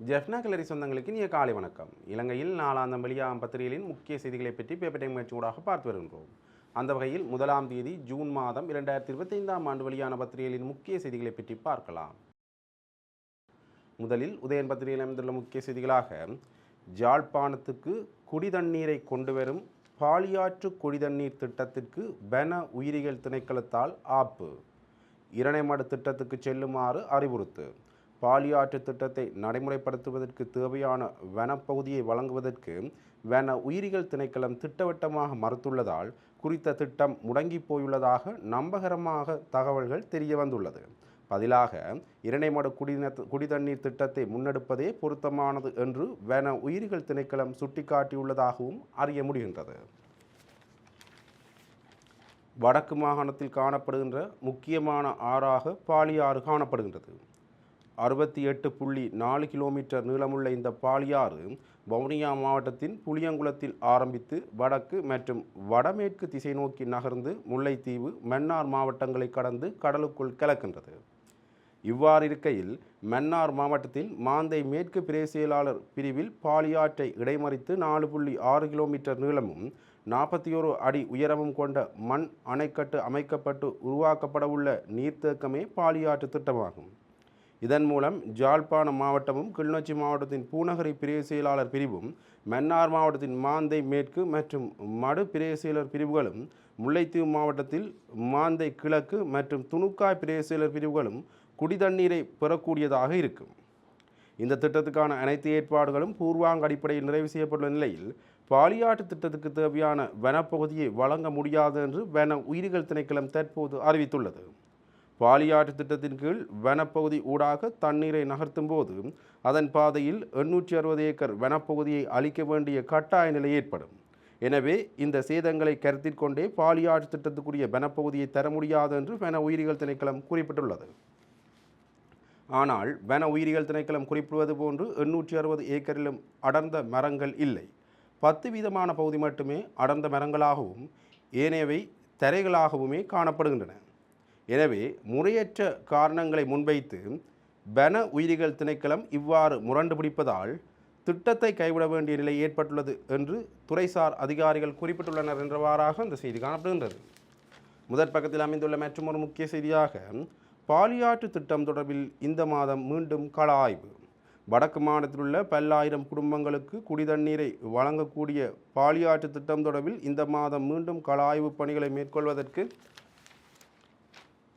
ஜெஃப்னா கிளரி சொந்தங்களுக்கு இனிய காலை வணக்கம். இலங்கையில் நாலாந்தம் வெளியாகும் பத்திரிகைகளின் முக்கிய செய்திகளை பற்றி பேப்பர் டைம் முயற்சியூடாக பார்த்து வருகின்றோம். அந்த வகையில் முதலாம் தேதி ஜூன் மாதம் இரண்டாயிரத்தி இருபத்தைந்தாம் ஆண்டு வெளியான பத்திரிகைகளின் முக்கிய செய்திகளை பற்றி பார்க்கலாம். முதலில் உதயன் பத்திரிகையில் அமைந்துள்ள முக்கிய செய்திகளாக ஜாழ்ப்பாணத்துக்கு குடிதண்ணீரை கொண்டு வரும் பாலியாற்று குடிதண்ணீர் திட்டத்திற்கு பென உயிரிகள் திணைக்களத்தால் ஆப்பு. இரணைமடு திட்டத்துக்கு செல்லுமாறு அறிவுறுத்து. பாலியாற்று திட்டத்தை நடைமுறைப்படுத்துவதற்கு தேவையான வனப்பகுதியை வழங்குவதற்கு வன உயிரிகள் திணைக்களம் திட்டவட்டமாக மறுத்துள்ளதால் குறித்த திட்டம் முடங்கி போயுள்ளதாக நம்பகரமாக தகவல்கள் தெரிய வந்துள்ளது. பதிலாக இரணைமடு குடிந குடிதண்ணீர் திட்டத்தை முன்னெடுப்பதே பொருத்தமானது என்று வன உயிரிகள் திணைக்களம் சுட்டிக்காட்டியுள்ளதாகவும் அறிய முடிகின்றது. வடக்கு மாகாணத்தில் காணப்படுகின்ற முக்கியமான ஆறாக பாலியாறு காணப்படுகின்றது. அறுபத்தி எட்டு புள்ளி நாலு கிலோமீட்டர் நீளமுள்ள இந்த பாலியாறு வவுனியா மாவட்டத்தின் புளியங்குளத்தில் ஆரம்பித்து வடக்கு மற்றும் வடமேற்கு திசை நோக்கி நகர்ந்து முல்லைத்தீவு மன்னார் மாவட்டங்களை கடந்து கடலுக்குள் கலக்கின்றது. இவ்வாறு இருக்கையில் மன்னார் மாவட்டத்தில் மாந்தை மேற்கு பிரேசியலாளர் பிரிவில் பாலியாற்றை இடைமறித்து நாலு புள்ளி ஆறு கிலோமீட்டர் நீளமும் நாற்பத்தி ஒரு அடி உயரமும் கொண்ட மண் அணைக்கட்டு அமைக்கப்பட்டு உருவாக்கப்படவுள்ள நீர்த்தேக்கமே பாலியாற்று திட்டமாகும். இதன் மூலம் ஜாழ்ப்பாணம் மாவட்டமும் கிளிநொச்சி மாவட்டத்தின் பூநகரி பிரிவு செயலாளர் பிரிவும் மன்னார் மாவட்டத்தின் மாந்தை மேற்கு மற்றும் மடு பிரிவு செயலர் பிரிவுகளும் முல்லைத்தீவு மாவட்டத்தில் மாந்தை கிழக்கு மற்றும் துணுக்காய் பிரிவு செயலர் பிரிவுகளும் குடிதண்ணீரை பெறக்கூடியதாக இருக்கும். இந்த திட்டத்துக்கான அனைத்து ஏற்பாடுகளும் பூர்வாங்க அடிப்படையில் நிறைவு செய்யப்பட்டுள்ள நிலையில் பாலியாட்டு திட்டத்துக்கு தேவையான வனப்பகுதியை வழங்க முடியாது என்று வன உயிரிகள் திணைக்களம் தற்போது அறிவித்துள்ளது. பாலியாட்டு திட்டத்தின் கீழ் வனப்பகுதி ஊடாக தண்ணீரை நகர்த்தும் போது அதன் பாதையில் எண்ணூற்றி அறுபது ஏக்கர் வனப்பகுதியை அளிக்க வேண்டிய கட்டாய நிலை ஏற்படும். எனவே இந்த சேதங்களை கருத்தில் கொண்டே பாலியாற்று திட்டத்துக்குரிய வனப்பகுதியை தர முடியாது என்று வன உயிரிகள் திணைக்களம் குறிப்பிட்டுள்ளது. ஆனால் வன உயிரிகள் திணைக்களம் குறிப்பிடுவது போன்று எண்ணூற்றி அறுபது ஏக்கரிலும் அடர்ந்த மரங்கள் இல்லை. பத்து வீதமான பகுதி மட்டுமே அடர்ந்த மரங்களாகவும் ஏனையவை தரைகளாகவுமே காணப்படுகின்றன. எனவே முறையற்ற காரணங்களை முன்வைத்து வன உயிரிகள் திணைக்களம் இவ்வாறு முரண்டு பிடிப்பதால் திட்டத்தை கைவிட வேண்டிய நிலை ஏற்பட்டுள்ளது என்று துறைசார் அதிகாரிகள் குறிப்பிட்டுள்ளனர் என்றவாறாக அந்த செய்தி காணப்படுகின்றது. முதற் பக்கத்தில் அமைந்துள்ள மற்றும் ஒரு முக்கிய செய்தியாக பாலியாற்று திட்டம் தொடர்பில் இந்த மாதம் மீண்டும் கள ஆய்வு. வடக்கு மாநிலத்தில் உள்ள பல்லாயிரம் குடும்பங்களுக்கு குடிதண்ணீரை வழங்கக்கூடிய பாலியாற்று திட்டம் தொடர்பில் இந்த மாதம் மீண்டும் கள ஆய்வு பணிகளை மேற்கொள்வதற்கு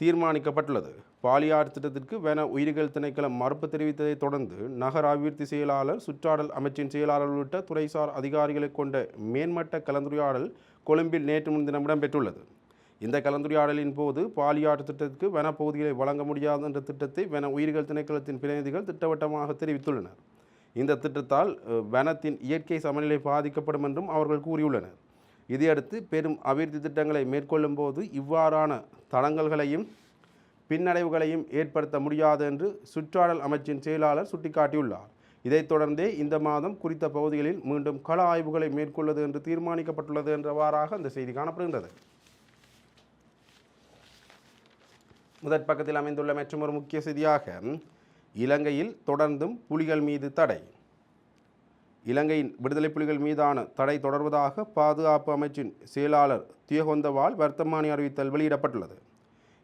தீர்மானிக்கப்பட்டுள்ளது. பாலியார் திட்டத்திற்கு வன உயிரிகள் திணைக்களம் மறுப்பு தெரிவித்ததைத் தொடர்ந்து நகர அபிவிருத்தி செயலாளர் சுற்றாடல் அமைச்சின் செயலாளர் உள்ளிட்ட துறைசார் அதிகாரிகளை கொண்ட மேன்மட்ட கலந்துரையாடல் கொழும்பில் நேற்று முன்தினம் இடம்பெற்றுள்ளது. இந்த கலந்துரையாடலின் போது பாலியாட்டு திட்டத்திற்கு வனப்பகுதிகளை வழங்க முடியாது என்ற திட்டத்தை வன உயிர்கள் திணைக்களத்தின் பிரதிநிதிகள் திட்டவட்டமாக தெரிவித்துள்ளனர். இந்த திட்டத்தால் வனத்தின் இயற்கை சமநிலை பாதிக்கப்படும் என்றும் அவர்கள் கூறியுள்ளனர். இதையடுத்து பெரும் அபிவிருத்தி திட்டங்களை மேற்கொள்ளும் போது இவ்வாறான தடங்கல்களையும் பின்னடைவுகளையும் ஏற்படுத்த முடியாது என்று சுற்றாடல் அமைச்சின் செயலாளர் சுட்டிக்காட்டியுள்ளார். இதைத் தொடர்ந்தே இந்த மாதம் குறித்த பகுதிகளில் மீண்டும் கள ஆய்வுகளை மேற்கொள்வது என்று தீர்மானிக்கப்பட்டுள்ளது என்றவாறாக அந்த செய்தி காணப்படுகின்றது. முதற் பக்கத்தில் அமைந்துள்ள மற்றொரு முக்கிய செய்தியாக இலங்கையில் தொடர்ந்தும் புலிகள் மீது தடை. இலங்கையின் விடுதலை புலிகள் மீதான தடை தொடர்வதாக பாதுகாப்பு அமைச்சின் செயலாளர் தியகொந்தவால் வர்த்தமானி அறிவித்தல் வெளியிடப்பட்டுள்ளது.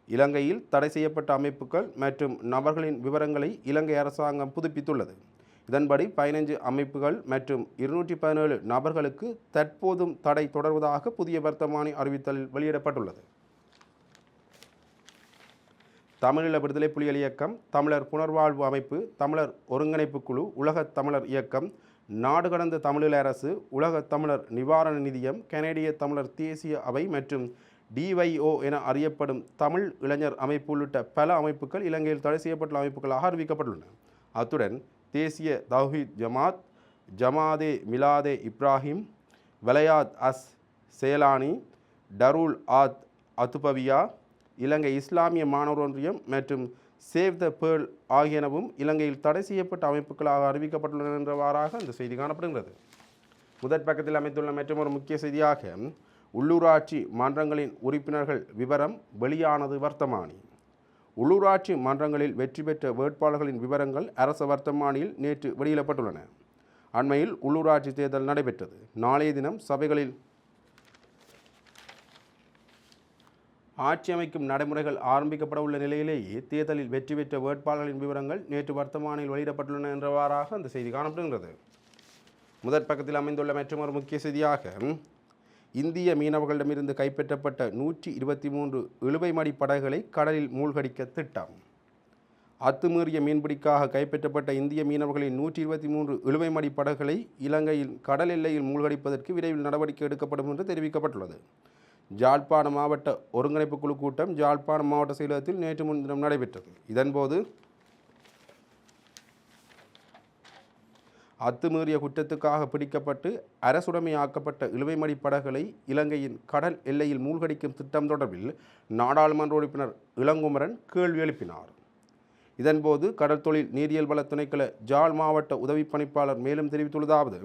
இலங்கையில் தடை செய்யப்பட்ட அமைப்புகள் மற்றும் நபர்களின் விவரங்களை இலங்கை அரசாங்கம் புதுப்பித்துள்ளது. இதன்படி பதினைஞ்சு அமைப்புகள் மற்றும் இருநூற்றி பதினேழு நபர்களுக்கு தற்போதும் தடை தொடர்வதாக புதிய வர்த்தமானி அறிவித்தல் வெளியிடப்பட்டுள்ளது. தமிழீழ விடுதலை புலிகள் இயக்கம் தமிழர் புனர்வாழ்வு அமைப்பு தமிழர் ஒருங்கிணைப்பு குழு உலகத் தமிழர் இயக்கம் நாடு கடந்த தமிழீழ அரசு உலக தமிழர் நிவாரண நிதியம் கனேடிய தமிழர் தேசிய அவை மற்றும் டிவைஓ என அறியப்படும் தமிழ் இளைஞர் அமைப்பு உள்ளிட்ட பல அமைப்புகள் இலங்கையில் தடை செய்யப்பட்ட அமைப்புகளாக அறிவிக்கப்பட்டுள்ளன. அத்துடன் தேசிய தௌஹீத் ஜமாத் ஜமாதே மிலாதே இப்ராஹிம் வலயாத் அஸ் சேலானி டருல் ஆத் அத்துபவியா இலங்கை இஸ்லாமிய மாணவர் ஒன்றியம் மற்றும் சேவ் த பேர்ல் ஆகியனவும் இலங்கையில் தடை செய்யப்பட்ட அமைப்புகளாக அறிவிக்கப்பட்டுள்ளன என்றவாறாக இந்த செய்தி காணப்படுகிறது முதற் பக்கத்தில் அமைத்துள்ள மற்றொரு முக்கிய செய்தியாக உள்ளூராட்சி மன்றங்களின் உறுப்பினர்கள் விவரம் வெளியானது வர்த்தமானி. உள்ளூராட்சி மன்றங்களில் வெற்றி பெற்ற வேட்பாளர்களின் விவரங்கள் அரச வர்த்தமானியில் நேற்று வெளியிடப்பட்டுள்ளன. அண்மையில் உள்ளூராட்சி தேர்தல் நடைபெற்றது. நாளைய தினம் சபைகளில் ஆட்சி அமைக்கும் நடைமுறைகள் ஆரம்பிக்கப்பட உள்ள நிலையிலேயே தேர்தலில் வெற்றி பெற்ற வேட்பாளர்களின் விவரங்கள் நேற்று வர்த்தமானில் வெளியிடப்பட்டுள்ளன என்றவாறாக அந்த செய்தி காணப்படுகின்றது. முதற் பக்கத்தில் அமைந்துள்ள மற்றொரு முக்கிய செய்தியாக இந்திய மீனவர்களிடமிருந்து கைப்பற்றப்பட்ட நூற்றி இருபத்தி மூன்று இழுவைமடி படகுகளை கடலில் மூழ்கடிக்க திட்டம். அத்துமீறிய மீன்பிடிக்காக கைப்பற்றப்பட்ட இந்திய மீனவர்களின் நூற்றி இருபத்தி மூன்று இழுவைமடி படகுகளை இலங்கையில் கடல் எல்லையில் மூழ்கடிப்பதற்கு விரைவில் நடவடிக்கை எடுக்கப்படும் என்று தெரிவிக்கப்பட்டுள்ளது. ஜாழ்ப்பாண மாவட்ட ஒருங்கிணைப்பு குழு கூட்டம் ஜாழ்ப்பாணம் மாவட்ட செயலகத்தில் நேற்று முன்தினம் நடைபெற்றது. இதன்போது அத்துமீறிய குற்றத்துக்காக பிடிக்கப்பட்டு அரசுடைமையாக்கப்பட்ட இழுவைமடி படகுகளை இலங்கையின் கடல் எல்லையில் மூழ்கடிக்கும் திட்டம் தொடர்பில் நாடாளுமன்ற உறுப்பினர் இளங்குமரன் கேள்வி எழுப்பினார். இதன்போது கடல் தொழில் நீரியல் வள துணைக்கள ஜாழ் மாவட்ட உதவி பணிப்பாளர் மேலும் தெரிவித்துள்ளதாவது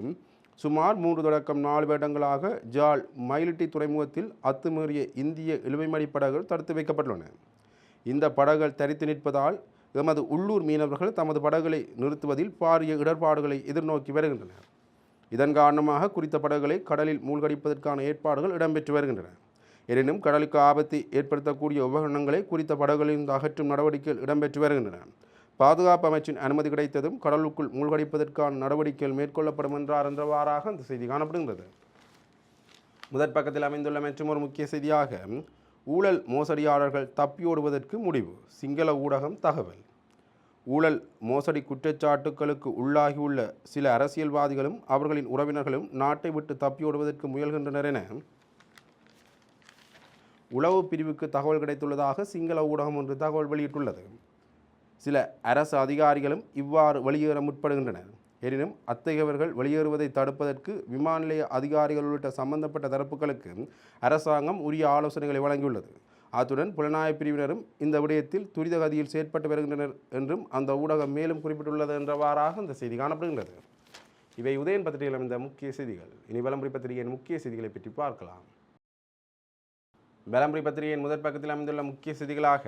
சுமார் மூன்று தொடக்கம் நாலு வருடங்களாக ஜால் மயிலிட்டி துறைமுகத்தில் அத்துமீறிய இந்திய இழுவைமடி படகுகள் தடுத்து வைக்கப்பட்டுள்ளன. இந்த படகுகள் தரித்து நிற்பதால் எமது உள்ளூர் மீனவர்கள் தமது படகுகளை நிறுத்துவதில் பாரிய இடர்பாடுகளை எதிர்நோக்கி வருகின்றனர். இதன் காரணமாக குறித்த படகுகளை கடலில் மூழ்கடிப்பதற்கான ஏற்பாடுகள் இடம்பெற்று வருகின்றன. எனினும் கடலுக்கு ஆபத்தை ஏற்படுத்தக்கூடிய உபகரணங்களை குறித்த படகுகளிலிருந்து அகற்றும் நடவடிக்கைகள் இடம்பெற்று வருகின்றன. பாதுகாப்பு அமைச்சின் அனுமதி கிடைத்ததும் கடலுக்குள் மூழ்கடிப்பதற்கான நடவடிக்கைகள் மேற்கொள்ளப்படும் என்றார் என்றவாறாக அந்த செய்தி காணப்படுகின்றது. முதற் பக்கத்தில் அமைந்துள்ள மற்றும் ஒரு முக்கிய செய்தியாக ஊழல் மோசடியாளர்கள் தப்பியோடுவதற்கு முடிவு. சிங்கள ஊடகம் தகவல். ஊழல் மோசடி குற்றச்சாட்டுகளுக்கு உள்ளாகியுள்ள சில அரசியல்வாதிகளும் அவர்களின் உறவினர்களும் நாட்டை விட்டு தப்பியோடுவதற்கு முயல்கின்றனர் என உளவு பிரிவுக்கு தகவல் கிடைத்துள்ளதாக சிங்கள ஊடகம் ஒன்று தகவல் வெளியிட்டுள்ளது. சில அரசு அதிகாரிகளும் இவ்வாறு வெளியேற முற்படுகின்றனர். எனினும் அத்தகையவர்கள் வெளியேறுவதை தடுப்பதற்கு விமான நிலைய அதிகாரிகள் உள்ளிட்ட சம்பந்தப்பட்ட தரப்புகளுக்கு அரசாங்கம் உரிய ஆலோசனைகளை வழங்கியுள்ளது. அத்துடன் புலனாய்வு பிரிவினரும் இந்த விடயத்தில் துரித கதியில் செயற்பட்டு வருகின்றனர் என்றும் அந்த ஊடகம் மேலும் குறிப்பிட்டுள்ளது என்றவாறாக இந்த செய்தி காணப்படுகின்றது. இவை உதயன் பத்திரிகையில் அமைந்த முக்கிய செய்திகள். இனி வலம்புரி பத்திரிகையின் முக்கிய செய்திகளை பற்றி பார்க்கலாம். வலம்புரி பத்திரிகையின் முதற் பக்கத்தில் அமைந்துள்ள முக்கிய செய்திகளாக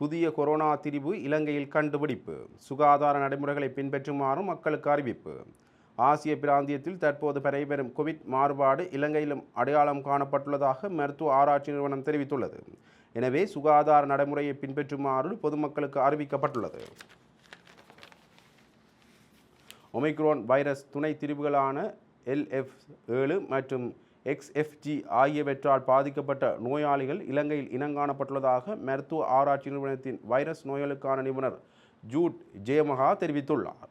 புதிய கொரோனா திரிவு இலங்கையில் கண்டுபிடிப்பு. சுகாதார நடைமுறைகளை பின்பற்றுமாறும் மக்களுக்கு அறிவிப்பு. ஆசிய பிராந்தியத்தில் தற்போது பெறைபெறும் கோவிட் மாறுபாடு இலங்கையிலும் அடையாளம் காணப்பட்டுள்ளதாக மருத்துவ ஆராய்ச்சி நிறுவனம் தெரிவித்துள்ளது. எனவே சுகாதார நடைமுறையை பின்பற்றுமாறு பொதுமக்களுக்கு அறிவிக்கப்பட்டுள்ளது. ஒமிக்ரோன் வைரஸ் துணை திரிவுகளான எல்எஃப் ஏழு மற்றும் எக்ஸ்எஃப்ஜி ஆகியவற்றால் பாதிக்கப்பட்ட நோயாளிகள் இலங்கையில் இனங்காணப்பட்டுள்ளதாக மருத்துவ ஆராய்ச்சி நிறுவனத்தின் வைரஸ் நோய்களுக்கான நிபுணர் ஜூட் ஜெயமகா தெரிவித்துள்ளார்.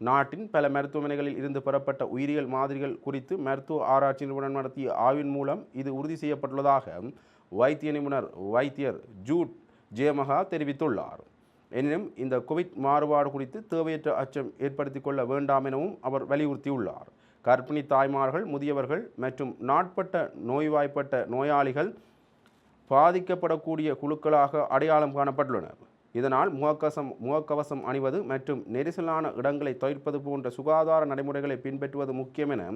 நாட்டின் பல மருத்துவமனைகளில் இருந்து பெறப்பட்ட உயிரியல் மாதிரிகள் குறித்து மருத்துவ ஆராய்ச்சி நிறுவனம் நடத்திய ஆய்வின் மூலம் இது உறுதி செய்யப்பட்டுள்ளதாக வைத்திய நிபுணர் வைத்தியர் ஜூட் ஜெயமகா தெரிவித்துள்ளார். எனினும் இந்த கோவிட் மாறுபாடு குறித்து தேவையற்ற அச்சம் ஏற்படுத்திக் கொள்ள வேண்டாம் எனவும் அவர் வலியுறுத்தியுள்ளார். கர்ப்பிணி தாய்மார்கள் முதியவர்கள் மற்றும் நாட்பட்ட நோய்வாய்ப்பட்ட நோயாளிகள் பாதிக்கப்படக்கூடிய குழுக்களாக அடையாளம் காணப்பட்டுள்ளனர். இதனால் முகக்கவசம் முகக்கவசம் அணிவது மற்றும் நெரிசலான இடங்களை தவிர்ப்பது போன்ற சுகாதார நடைமுறைகளை பின்பற்றுவது முக்கியம் என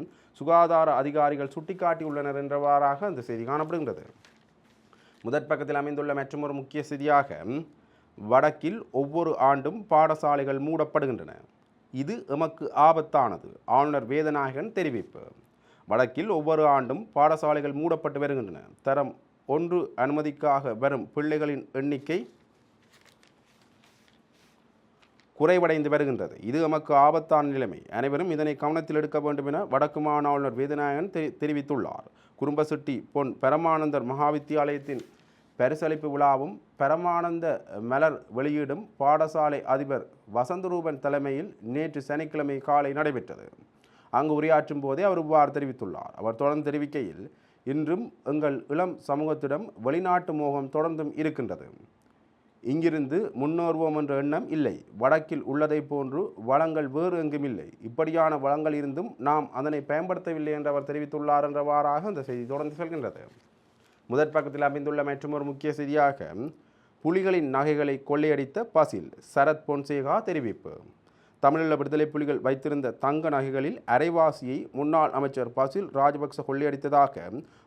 சுகாதார அதிகாரிகள் சுட்டிக்காட்டியுள்ளனர் என்றவாறாக அந்த செய்தி காணப்படுகின்றது. முதற் பக்கத்தில் அமைந்துள்ள மற்றொரு முக்கிய செய்தியாக வடக்கில் ஒவ்வொரு ஆண்டும் பாடசாலைகள் மூடப்படுகின்றன. இது எமக்கு ஆபத்தானது. ஆளுநர் வேதநாயகன் தெரிவிப்பு. வடக்கில் ஒவ்வொரு ஆண்டும் பாடசாலைகள் மூடப்பட்டு வருகின்றன. தரம் ஒன்று அனுமதிக்காக வரும் பிள்ளைகளின் எண்ணிக்கை குறைவடைந்து வருகின்றது. இது எமக்கு ஆபத்தான நிலைமை. அனைவரும் இதனை கவனத்தில் எடுக்க வேண்டும் என வடக்கு மாநில ஆளுநர் வேதநாயகன் தெரிவித்துள்ளார். குடும்பசுட்டி பொன் பரமானந்தர் மகாவித்தியாலயத்தின் பரிசளிப்பு விழாவும் பரமானந்த மலர் வெளியீடும் பாடசாலை அதிபர் வசந்தரூபன் தலைமையில் நேற்று சனிக்கிழமை காலை நடைபெற்றது. அங்கு உரையாற்றும் போதே அவர் இவ்வாறு தெரிவித்துள்ளார். அவர் தொடர்ந்து தெரிவிக்கையில் இன்றும் எங்கள் இளம் சமூகத்திடம் வெளிநாட்டு மோகம் தொடர்ந்தும் இருக்கின்றது. இங்கிருந்து முன்னோர்வோம் என்ற எண்ணம் இல்லை. வடக்கில் உள்ளதைப் போன்று வளங்கள் வேறு எங்கும் இல்லை. இப்படியான வளங்கள் இருந்தும் நாம் அதனை பயன்படுத்தவில்லை என்று அவர் தெரிவித்துள்ளார் என்றவாறாக அந்த செய்தி தொடர்ந்து செல்கின்றது. முதற் பக்கத்தில் அமைந்துள்ள மற்றொரு முக்கிய செய்தியாக புலிகளின் நகைகளை கொள்ளையடித்த பசில் சரத் பொன்சேகா தெரிவிப்பு. தமிழீழ விடுதலை புலிகள் வைத்திருந்த தங்க நகைகளில் அரைவாசியை முன்னாள் அமைச்சர் பசில் ராஜபக்ச கொள்ளையடித்ததாக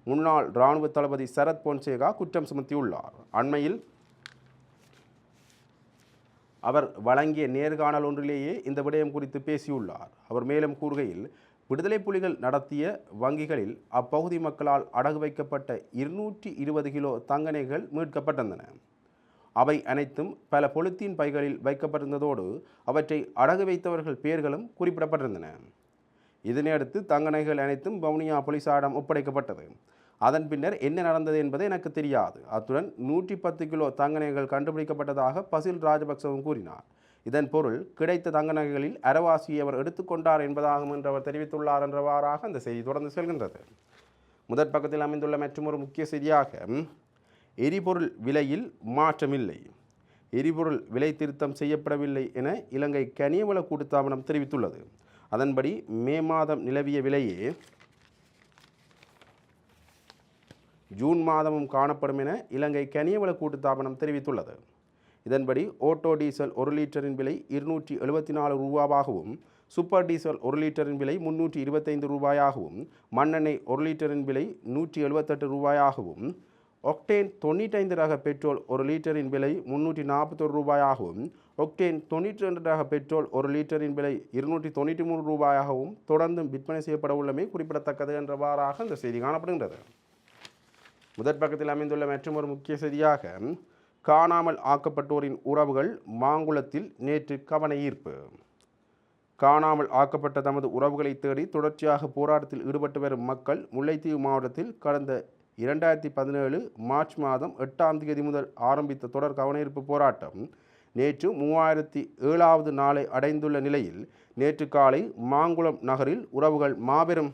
முன்னாள் இராணுவ தளபதி சரத் பொன்சேகா குற்றம் சுமத்தியுள்ளார். அண்மையில் அவர் வழங்கிய நேர்காணல் ஒன்றிலேயே இந்த விடயம் குறித்து பேசியுள்ளார். அவர் மேலும் கூறுகையில் விடுதலை புலிகள் நடத்திய வங்கிகளில் அப்பகுதி மக்களால் அடகு வைக்கப்பட்ட இருநூற்றி இருபது கிலோ தங்கனைகள் மீட்கப்பட்டிருந்தன. அவை அனைத்தும் பல பொலித்தீன் பைகளில் வைக்கப்பட்டிருந்ததோடு அவற்றை அடகு வைத்தவர்கள் பெயர்களும் குறிப்பிடப்பட்டிருந்தன. இதனையடுத்து தங்கனைகள் அனைத்தும் வவுனியா போலீசாரிடம் ஒப்படைக்கப்பட்டது. அதன் பின்னர் என்ன நடந்தது என்பது எனக்கு தெரியாது. அத்துடன் நூற்றி பத்து கிலோ தங்கனைகள் கண்டுபிடிக்கப்பட்டதாக பசில் ராஜபக்சவும் கூறினார். இதன் பொருள் கிடைத்த தங்க நகைகளில் அறவாசியை அவர் எடுத்துக்கொண்டார் என்பதாகும் என்று அவர் தெரிவித்துள்ளார் என்றவாறாக அந்த செய்தி தொடர்ந்து செல்கின்றது. முதற் பக்கத்தில் அமைந்துள்ள மற்றொரு முக்கிய செய்தியாக எரிபொருள் விலையில் மாற்றமில்லை. எரிபொருள் விலை திருத்தம் செய்யப்படவில்லை என இலங்கை கனியவள கூட்டுத்தாபனம் தெரிவித்துள்ளது. அதன்படி மே மாதம் நிலவிய விலையே ஜூன் மாதமும் காணப்படும் என இலங்கை கனியவள கூட்டுத்தாபனம் தெரிவித்துள்ளது. இதன்படி ஓட்டோ டீசல் ஒரு லிட்டரின் விலை இருநூற்றி எழுபத்தி நாலு ரூபாவாகவும் சூப்பர் டீசல் ஒரு லிட்டரின் விலை முன்னூற்றி இருபத்தைந்து ரூபாயாகவும் மண்ணெண்ணெய் ஒரு லிட்டரின் விலை நூற்றி எழுபத்தெட்டு ரூபாயாகவும் ஒக்டேன் தொண்ணூற்றைந்து ரக பெட்ரோல் ஒரு லிட்டரின் விலை முன்னூற்றி நாற்பத்தொரு ரூபாயாகவும் ஒக்டேன் தொண்ணூற்றி ரெண்டு ரக பெட்ரோல் ஒரு லிட்டரின் விலை இருநூற்றி தொண்ணூற்றி மூணு ரூபாயாகவும் தொடர்ந்தும் விற்பனை செய்யப்பட உள்ளமை குறிப்பிடத்தக்கது என்றவாறாக இந்த செய்தி காணப்படுகின்றது. முதற் பக்கத்தில் அமைந்துள்ள மற்றொரு முக்கிய செய்தியாக காணாமல் ஆக்கப்பட்டோரின் உறவுகள் மாங்குளத்தில் நேற்று கவன ஈர்ப்பு. காணாமல் ஆக்கப்பட்ட தமது உறவுகளை தேடி தொடர்ச்சியாக போராட்டத்தில் ஈடுபட்டு வரும் மக்கள் முல்லைத்தீவு மாவட்டத்தில் கடந்த இரண்டாயிரத்தி பதினேழு மார்ச் மாதம் எட்டாம் தேதி முதல் ஆரம்பித்த தொடர் கவனஈர்ப்பு போராட்டம் நேற்று மூவாயிரத்தி ஏழாவது நாளை அடைந்துள்ள நிலையில் நேற்று காலை மாங்குளம் நகரில் உறவுகள் மாபெரும்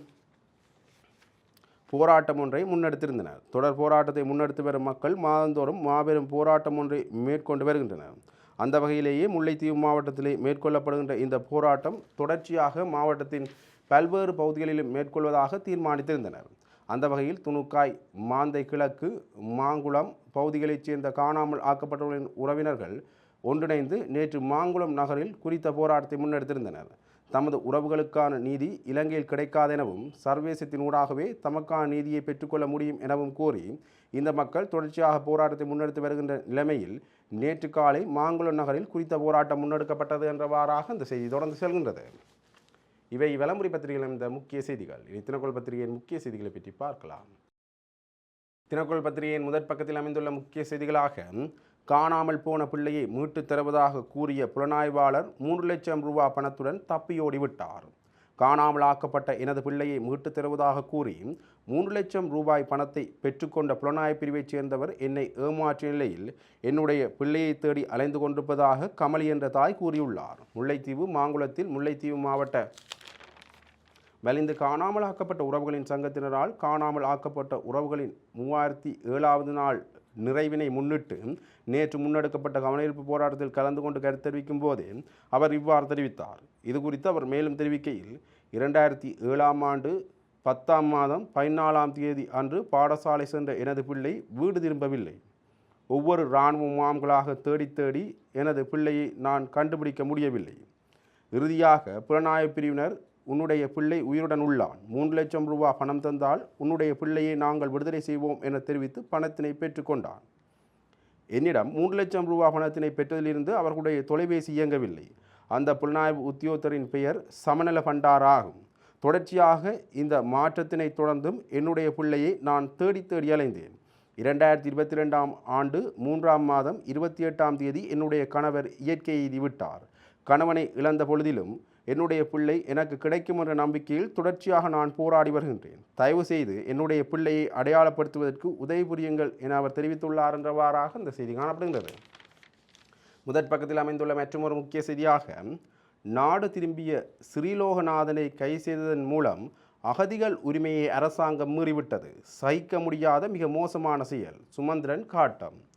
போராட்டம் ஒன்றை முன்னெடுத்திருந்தனர். தொடர் போராட்டத்தை முன்னெடுத்து வரும் மக்கள் மாதந்தோறும் மாபெரும் போராட்டம் ஒன்றை மேற்கொண்டு வருகின்றனர். அந்த வகையிலேயே முல்லைத்தீவு மாவட்டத்திலே மேற்கொள்ளப்படுகின்ற இந்த போராட்டம் தொடர்ச்சியாக மாவட்டத்தின் பல்வேறு பகுதிகளிலும் மேற்கொள்வதாக தீர்மானித்திருந்தனர். அந்த வகையில் துணுக்காய் மாந்தை கிழக்கு மாங்குளம் பகுதிகளைச் சேர்ந்த காணாமல் ஆக்கப்பட்டவர்களின் உறவினர்கள் ஒன்றிணைந்து நேற்று மாங்குளம் நகரில் குறித்த போராட்டத்தை முன்னெடுத்திருந்தனர். தமது உறவுகளுக்கான நீதி இலங்கையில் கிடைக்காதெனவும் சர்வேசத்தின் ஊடாகவே தமக்கான நீதியை பெற்றுக்கொள்ள முடியும் எனவும் கூறி இந்த மக்கள் தொடர்ச்சியாக போராட்டத்தை முன்னெடுத்து வருகின்ற நிலைமையில் நேற்று காலை மாங்குளம் நகரில் குறித்த போராட்டம் முன்னெடுக்கப்பட்டது என்றவாறாக இந்த செய்தி தொடர்ந்து செல்கின்றது. இவை விளம்பரி பத்திரிகைகளின் இந்த முக்கிய செய்திகள். இனி தினக்கோள் பத்திரிகையின் முக்கிய செய்திகளை பற்றி பார்க்கலாம். தினக்கோள் பத்திரிகையின் முதற் பக்கத்தில் அமைந்துள்ள முக்கிய செய்திகளாக காணாமல் போன பிள்ளையை மீட்டு தருவதாக கூறிய புலனாய்வாளர் மூன்று லட்சம் ரூபாய் பணத்துடன் தப்பியோடி விட்டார் காணாமல் ஆக்கப்பட்ட எனது பிள்ளையை மீட்டு தருவதாக கூறி மூன்று லட்சம் ரூபாய் பணத்தை பெற்றுக்கொண்ட புலனாய்வு பிரிவைச் சேர்ந்தவர் என்னை ஏமாற்றிய நிலையில் என்னுடைய பிள்ளையை தேடி அலைந்து கொண்டிருப்பதாக கமலி என்ற தாய் கூறியுள்ளார். முல்லைத்தீவு மாங்குளத்தில் முல்லைத்தீவு மாவட்ட வலிந்து காணாமல் ஆக்கப்பட்ட உறவுகளின் சங்கத்தினரால் காணாமல் ஆக்கப்பட்ட உறவுகளின் மூவாயிரத்தி ஏழாவது நாள் நிறைவினை முன்னிட்டு நேற்று முன்னெடுக்கப்பட்ட கவனஈர்ப்பு போராட்டத்தில் கலந்து கொண்டு கருத்து தெரிவிக்கும் போதே அவர் இவ்வாறு தெரிவித்தார். இது குறித்து அவர் மேலும் தெரிவிக்கையில் இரண்டாயிரத்தி ஏழாம் ஆண்டு பத்தாம் மாதம் பதினாலாம் தேதி அன்று பாடசாலை சென்ற எனது பிள்ளை வீடு திரும்பவில்லை. ஒவ்வொரு இராணுவ முகாம்களாக தேடி தேடி எனது பிள்ளையை நான் கண்டுபிடிக்க முடியவில்லை. இறுதியாக புலனாய்வு பிரிவினர் உன்னுடைய பிள்ளை உயிருடன் உள்ளான். மூன்று லட்சம் ரூபாய் பணம் தந்தால் உன்னுடைய பிள்ளையை நாங்கள் விடுதலை செய்வோம் என தெரிவித்து பணத்தினை பெற்றுக்கொண்டான் என்னிடம் மூன்று லட்சம் ரூபாய் பணத்தினை பெற்றதிலிருந்து அவர்களுடைய தொலைபேசி இயங்கவில்லை. அந்த புலனாய்வு உத்தியோகத்தரின் பெயர் சமநல பண்டாராகும். தொடர்ச்சியாக இந்த மாற்றத்தினை தொடர்ந்தும் என்னுடைய பிள்ளையை நான் தேடி தேடி அலைந்தேன். இரண்டாயிரத்தி இருபத்தி ரெண்டாம் ஆண்டு மூன்றாம் மாதம் இருபத்தி எட்டாம் தேதி என்னுடைய கணவர் இயற்கையை விட்டார். கணவனை இழந்த பொழுதிலும் என்னுடைய பிள்ளை எனக்கு கிடைக்கும் என்ற நம்பிக்கையில் தொடர்ச்சியாக நான் போராடி வருகின்றேன். தயவு செய்து என்னுடைய பிள்ளையை அடையாளப்படுத்துவதற்கு உதவி புரியுங்கள் என அவர் தெரிவித்துள்ளார் என்றவாறாக இந்த செய்தி காணப்படுகின்றது. முதற் பக்கத்தில் அமைந்துள்ள மற்றொரு முக்கிய செய்தியாக நாடு திரும்பிய ஸ்ரீலோகநாதனை கை செய்ததன் மூலம் அகதிகள் உரிமையை அரசாங்கம் மீறிவிட்டது. சகிக்க முடியாத மிக மோசமான செயல். சுமந்திரன் காட்டம்.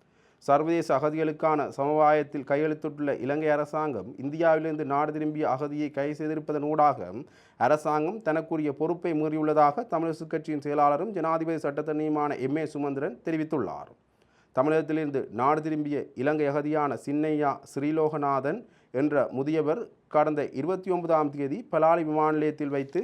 சர்வதேச அகதிகளுக்கான சமவாயத்தில் கையெழுத்திட்டுள்ள இலங்கை அரசாங்கம் இந்தியாவிலிருந்து நாடு திரும்பிய அகதியை கை செய்திருப்பதன் ஊடாக அரசாங்கம் தனக்குரிய பொறுப்பை மீறியுள்ளதாக தமிழரசு கட்சியின் செயலாளரும் ஜனாதிபதி சட்டத்தனியுமான எம் ஏ சுமந்திரன் தெரிவித்துள்ளார். தமிழகத்திலிருந்து நாடு திரும்பிய இலங்கை அகதியான சின்னையா ஸ்ரீலோகநாதன் என்ற முதியவர் கடந்த இருபத்தி ஒன்பதாம் தேதி பலாலி விமான நிலையத்தில் வைத்து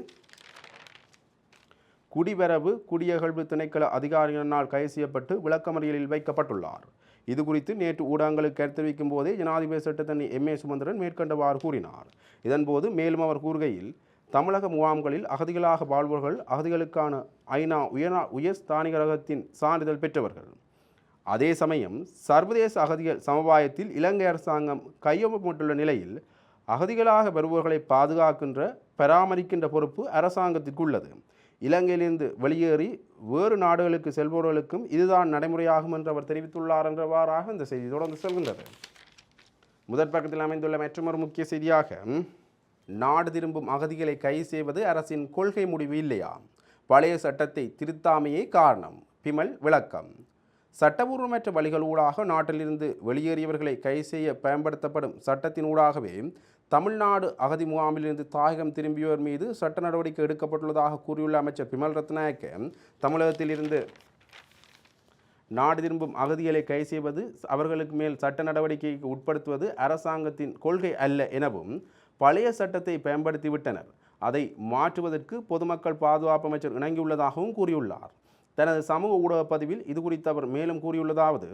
குடிவரவு குடியகழ்வு திணைக்கள அதிகாரிகளினால் கைது செய்யப்பட்டு விளக்கமறியலில் வைக்கப்பட்டுள்ளார். இது குறித்து நேற்று ஊடகங்களுக்கு கருத்து தெரிவிக்கும் போதே ஜனாதிபதி சட்டத்தண்ணி எம் ஏ சுமந்திரன் மேற்கண்டவாறு கூறினார். இதன்போது மேலும் அவர் கூறுகையில் தமிழக முகாம்களில் அகதிகளாக வாழ்பவர்கள் அகதிகளுக்கான ஐநா உயர் உயர் ஸ்தானிகரகத்தின் சான்றிதழ் பெற்றவர்கள். அதே சமயம் சர்வதேச அகதிகள் சமுதாயத்தில் இலங்கை அரசாங்கம் கையொப்பமிட்டுள்ள நிலையில் அகதிகளாக வருபவர்களை பாதுகாக்கின்ற பராமரிக்கின்ற பொறுப்பு அரசாங்கத்திற்கு உள்ளது இலங்கையிலிருந்து வெளியேறி வேறு நாடுகளுக்கு செல்பவர்களுக்கும் இதுதான் நடைமுறையாகும் என்று அவர் தெரிவித்துள்ளார் என்றவாறாக இந்த செய்தி தொடர்ந்து செல்கின்றது. முதற் பக்கத்தில் அமைந்துள்ள மற்றொரு முக்கிய செய்தியாக நாடு திரும்பும் அகதிகளை கைது செய்வது அரசின் கொள்கை முடிவு இல்லையா? பழைய சட்டத்தை திருத்தாமையே காரணம். பிமல் விளக்கம். சட்டபூர்வமற்ற வழிகள் ஊடாக நாட்டிலிருந்து வெளியேறியவர்களை கை செய்ய பயன்படுத்தப்படும் சட்டத்தினூடாகவே தமிழ்நாடு அகதி முகாமிலிருந்து தாயகம் திரும்பியோர் மீது சட்ட நடவடிக்கை எடுக்கப்பட்டுள்ளதாக கூறியுள்ள அமைச்சர் பிமல் ரத்நாயக்க தமிழகத்திலிருந்து நாடு திரும்பும் அகதிகளை கை செய்வது அவர்களுக்கு மேல் சட்ட நடவடிக்கைக்கு உட்படுத்துவது அரசாங்கத்தின் கொள்கை அல்ல எனவும் பழைய சட்டத்தை பயன்படுத்திவிட்டனர். அதை மாற்றுவதற்கு பொதுமக்கள் பாதுகாப்பு அமைச்சர் இணங்கியுள்ளதாகவும் கூறியுள்ளார். தனது சமூக ஊடக பதிவில் இது குறித்து அவர் மேலும் கூறியுள்ளதாவது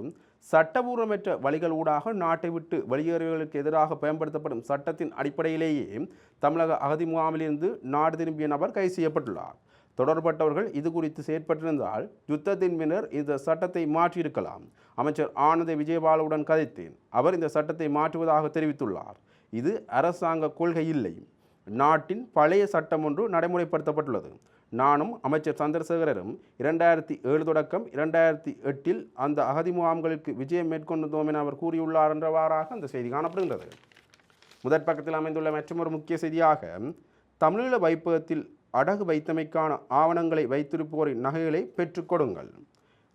சட்டபூர்வமற்ற வழிகள் ஊடாக நாட்டை விட்டு வெளியேறியவர்களுக்கு எதிராக பயன்படுத்தப்படும் சட்டத்தின் அடிப்படையிலேயே தமிழக அகதி முகாமிலிருந்து நாடு திரும்பிய நபர் கைது செய்யப்பட்டுள்ளார். தொடர்பட்டவர்கள் இது குறித்து செயற்பட்டிருந்தால் யுத்தத்தின் பின்னர் இந்த சட்டத்தை மாற்றியிருக்கலாம். அமைச்சர் ஆனந்த விஜயபாலுடன் கதைத்தேன். அவர் இந்த சட்டத்தை மாற்றுவதாக தெரிவித்துள்ளார். இது அரசாங்க கொள்கை இல்லை நாட்டின் பழைய சட்டம் ஒன்று நடைமுறைப்படுத்தப்பட்டுள்ளது. நானும் அமைச்சர் சந்திரசேகரரும் இரண்டாயிரத்தி ஏழு தொடக்கம் இரண்டாயிரத்தி எட்டில் அந்த அகதி முகாம்களுக்கு விஜயம் மேற்கொண்டோம் என அவர் கூறியுள்ளார் என்றவாறாக அந்த செய்தி காணப்படுகின்றது. முதற் பக்கத்தில் அமைந்துள்ள மற்றொரு முக்கிய செய்தியாக தமிழீழ வைப்பகத்தில் அடகு வைத்தமைக்கான ஆவணங்களை வைத்திருப்போரின் நகைகளை பெற்றுக் கொடுங்கள்.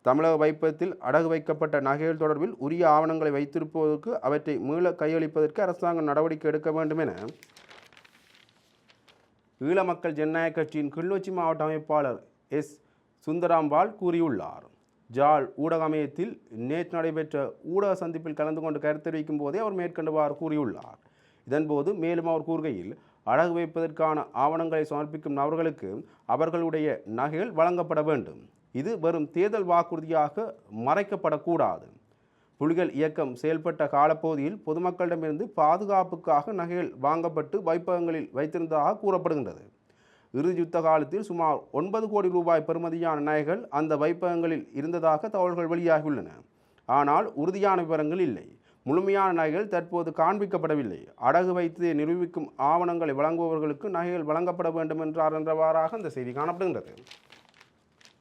தமிழக வைப்பகத்தில் அடகு வைக்கப்பட்ட நகைகள் தொடர்பில் உரிய ஆவணங்களை வைத்திருப்பதற்கு அவற்றை மீள கையளிப்பதற்கு அரசாங்கம் நடவடிக்கை எடுக்க வேண்டும் என ஈழ மக்கள் ஜனநாயக கட்சியின் கிளிநொச்சி மாவட்ட அமைப்பாளர் எஸ். சுந்தராம்பாள் கூறியுள்ளார். ஜால் ஊடக அமையத்தில் நேற்று நடைபெற்ற ஊடக சந்திப்பில் கலந்து கொண்டு கருத்தெரிவிக்கும் போதே அவர் மேற்கண்டவாறு கூறியுள்ளார். இதன்போது மேலும் அவர் கூறுகையில் அழகு வைப்பதற்கான ஆவணங்களை சமர்ப்பிக்கும் நபர்களுக்கு அவர்களுடைய நகைகள் வழங்கப்பட வேண்டும். இது வெறும் தேர்தல் வாக்குறுதியாக மறைக்கப்படக்கூடாது. புலிகள் இயக்கம் செயல்பட்ட காலப்பகுதியில் பொதுமக்களிடமிருந்து பாதுகாப்புக்காக நகைகள் வாங்கப்பட்டு வைப்பகங்களில் வைத்திருந்ததாக கூறப்படுகின்றது. இறுதி யுத்த காலத்தில் சுமார் ஒன்பது கோடி ரூபாய் பெறுமதியான நகைகள் அந்த வைப்பகங்களில் இருந்ததாக தகவல்கள் வெளியாகியுள்ளன. ஆனால் உறுதியான விவரங்கள் இல்லை. முழுமையான நகைகள் தற்போது காண்பிக்கப்படவில்லை. அடகு வைத்து நிரூபிக்கும் ஆவணங்களை வழங்குபவர்களுக்கு நகைகள் வழங்கப்பட வேண்டும் என்றார் என்றவாறாக அந்த செய்தி காணப்படுகின்றது.